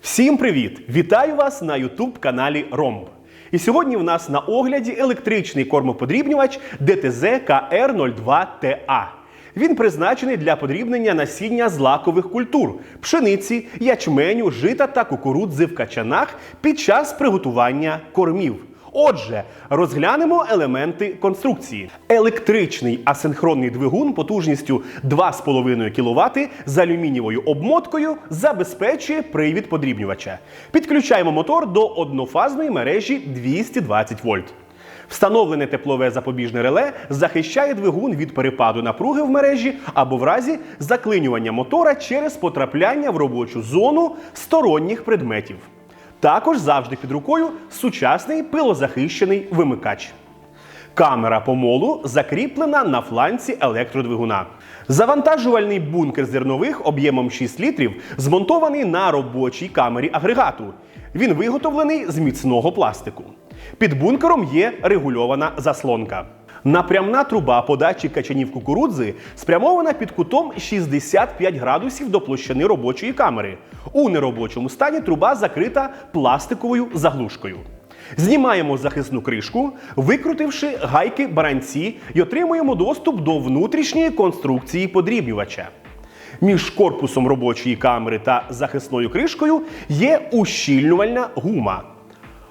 Всім привіт! Вітаю вас на youtube каналі Ромб. І сьогодні в нас на огляді електричний кормоподрібнювач ДТЗ КР02ТА. Він призначений для подрібнення насіння злакових культур, пшениці, ячменю, жита та кукурудзи в качанах під час приготування кормів. Отже, розглянемо елементи конструкції. Електричний асинхронний двигун потужністю 2,5 кВт з алюмінієвою обмоткою забезпечує привід подрібнювача. Підключаємо мотор до однофазної мережі 220 вольт. Встановлене теплове запобіжне реле захищає двигун від перепаду напруги в мережі або в разі заклинювання мотора через потрапляння в робочу зону сторонніх предметів. Також завжди під рукою сучасний пилозахищений вимикач. Камера помолу закріплена на фланці електродвигуна. Завантажувальний бункер зернових об'ємом 6 літрів змонтований на робочій камері агрегату. Він виготовлений з міцного пластику. Під бункером є регульована заслонка. Напрямна труба подачі качанів кукурудзи спрямована під кутом 65 градусів до площини робочої камери. У неробочому стані труба закрита пластиковою заглушкою. Знімаємо захисну кришку, викрутивши гайки баранці і отримуємо доступ до внутрішньої конструкції подрібнювача. Між корпусом робочої камери та захисною кришкою є ущільнювальна гума.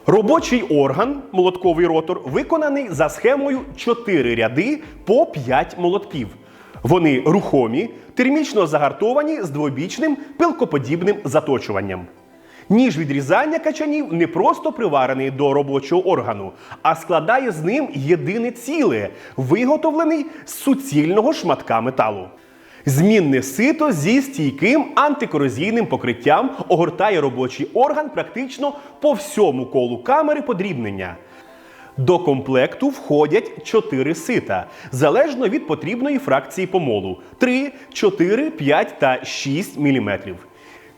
Робочий орган, молотковий ротор, виконаний за схемою 4 ряди по 5 молотків. Вони рухомі, термічно загартовані з двобічним пилкоподібним заточуванням. Ніж відрізання качанів не просто приварений до робочого органу, а складає з ним єдине ціле, виготовлений з суцільного шматка металу. Змінне сито зі стійким антикорозійним покриттям огортає робочий орган практично по всьому колу камери подрібнення. До комплекту входять 4 сита, залежно від потрібної фракції помолу 3, 4, 5 та 6 мм.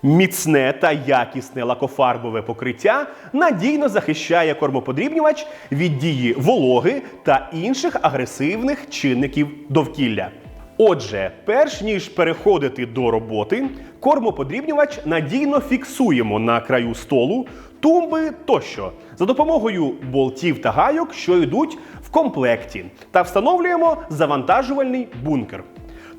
Міцне та якісне лакофарбове покриття надійно захищає кормоподрібнювач від дії вологи та інших агресивних чинників довкілля. Отже, перш ніж переходити до роботи, кормоподрібнювач надійно фіксуємо на краю столу, тумби тощо за допомогою болтів та гайок, що йдуть в комплекті, та встановлюємо завантажувальний бункер.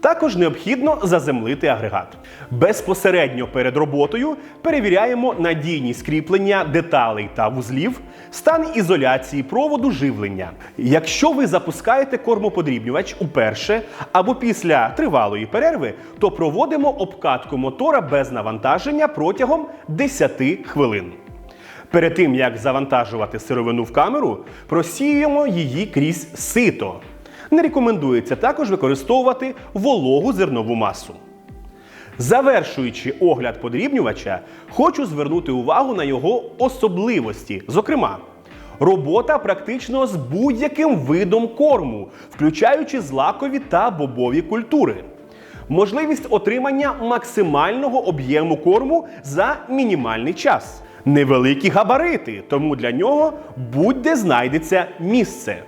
Також необхідно заземлити агрегат. Безпосередньо перед роботою перевіряємо надійність кріплення деталей та вузлів, стан ізоляції проводу живлення. Якщо ви запускаєте кормоподрібнювач уперше або після тривалої перерви, то проводимо обкатку мотора без навантаження протягом 10 хвилин. Перед тим як завантажувати сировину в камеру, просіюємо її крізь сито. Не рекомендується також використовувати вологу зернову масу. Завершуючи огляд подрібнювача, хочу звернути увагу на його особливості. Зокрема, робота практично з будь-яким видом корму, включаючи злакові та бобові культури. Можливість отримання максимального об'єму корму за мінімальний час. Невеликі габарити, тому для нього будь-де знайдеться місце.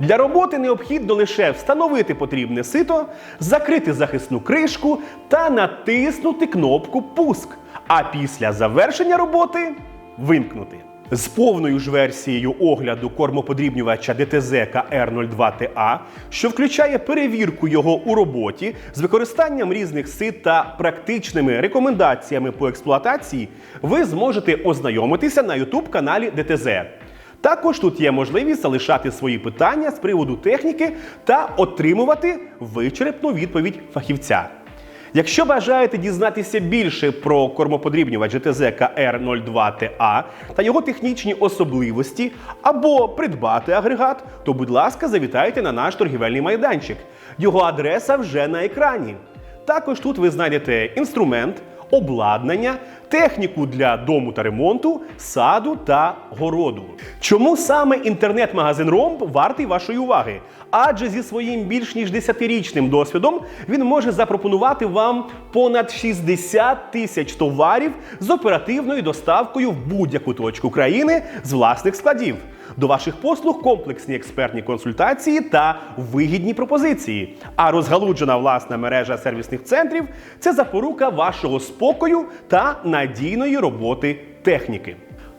Для роботи необхідно лише встановити потрібне сито, закрити захисну кришку та натиснути кнопку Пуск. А після завершення роботи вимкнути. З повною ж версією огляду кормоподрібнювача ДТЗ КР02ТА, що включає перевірку його у роботі з використанням різних сит та практичними рекомендаціями по експлуатації, ви зможете ознайомитися на YouTube каналі ДТЗ. Також тут є можливість залишати свої питання з приводу техніки та отримувати вичерпну відповідь фахівця. Якщо бажаєте дізнатися більше про кормоподрібнювач GTZ KR02TA та його технічні особливості або придбати агрегат, то, будь ласка, завітайте на наш торгівельний майданчик. Його адреса вже на екрані. Також тут ви знайдете інструмент, обладнання, техніку для дому та ремонту, саду та городу. Чому саме інтернет-магазин Ромб вартий вашої уваги? Адже зі своїм більш ніж 10-річним досвідом він може запропонувати вам понад 60 тисяч товарів з оперативною доставкою в будь-яку точку країни з власних складів. До ваших послуг комплексні експертні консультації та вигідні пропозиції. А розгалуджена власна мережа сервісних центрів це запорука вашого спокою та надійної роботи техніки.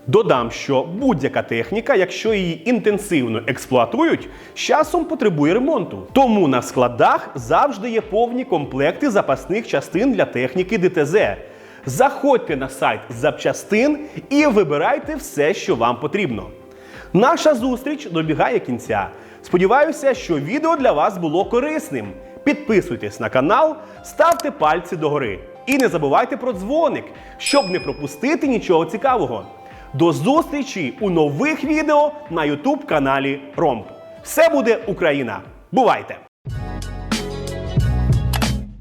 Додам, що будь-яка техніка, якщо її інтенсивно експлуатують, з часом потребує ремонту. Тому на складах завжди є повні комплекти запасних частин для техніки ДТЗ. Заходьте на сайт запчастин і вибирайте все, що вам потрібно. Наша зустріч добігає кінця. Сподіваюся, що відео для вас було корисним. Підписуйтесь на канал, ставте пальці догори. І не забувайте про дзвоник, щоб не пропустити нічого цікавого. До зустрічі у нових відео на YouTube каналі Ромб. Все буде Україна! Бувайте!